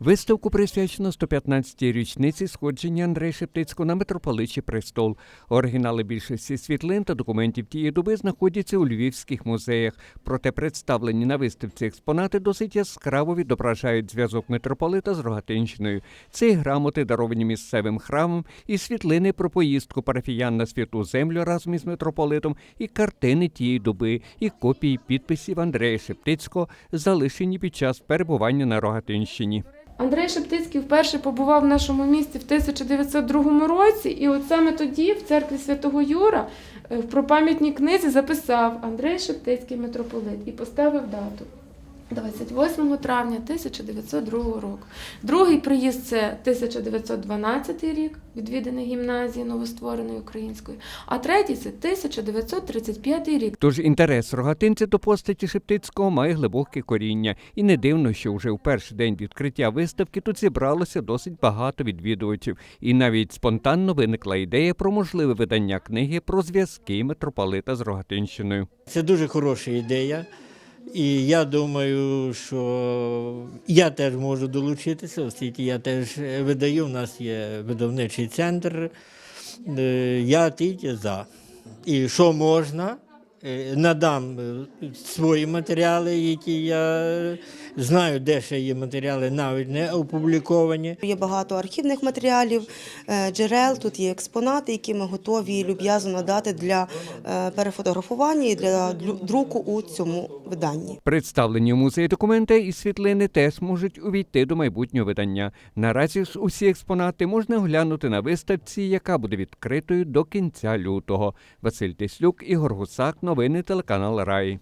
Виставку присвячено 115-й річниці сходження Андрея Шептицького на митрополичий престол. Оригінали більшості світлин та документів тієї доби знаходяться у львівських музеях. Проте представлені на виставці експонати досить яскраво відображають зв'язок митрополита з Рогатинщиною. Це і грамоти, даровані місцевим храмом, і світлини про поїздку парафіян на святу землю разом із митрополитом, і картини тієї доби, і копії підписів Андрея Шептицького, залишені під час перебування на Рогатинщині. Андрей Шептицький вперше побував в нашому місті в 1902 році, і от саме тоді в церкві Святого Юра е, в пропам'ятній книзі записав Андрей Шептицький митрополит і поставив дату. 28 травня 1902 року. Другий приїзд це 1912 рік, відвіданий гімназії новоствореної української, а третій це 1935 рік. Тож інтерес рогатинця до постаті Шептицького має глибоке коріння, і не дивно, що вже в перший день відкриття виставки тут зібралося досить багато відвідувачів, і навіть спонтанно виникла ідея про можливе видання книги про зв'язки митрополита з Рогатинщиною. Це дуже хороша ідея. І я думаю, що я теж можу долучитися, оскільки я теж видаю. У нас є видавничий центр. Е, Я тільки за. І що можна, е, надам е, свої матеріали, які я знаю, де ще є матеріали, навіть не опубліковані. Є багато архівних матеріалів, е, джерел, тут є експонати, які ми готові люб'язно надати для е, перефотографування і для друку у цьому виданні. Представлені у музеї документи і світлини теж можуть увійти до майбутнього видання. Наразі ж усі експонати можна оглянути на виставці, яка буде відкритою до кінця лютого. Василь Тислюк, Ігор Гусак, новини телеканал Рай.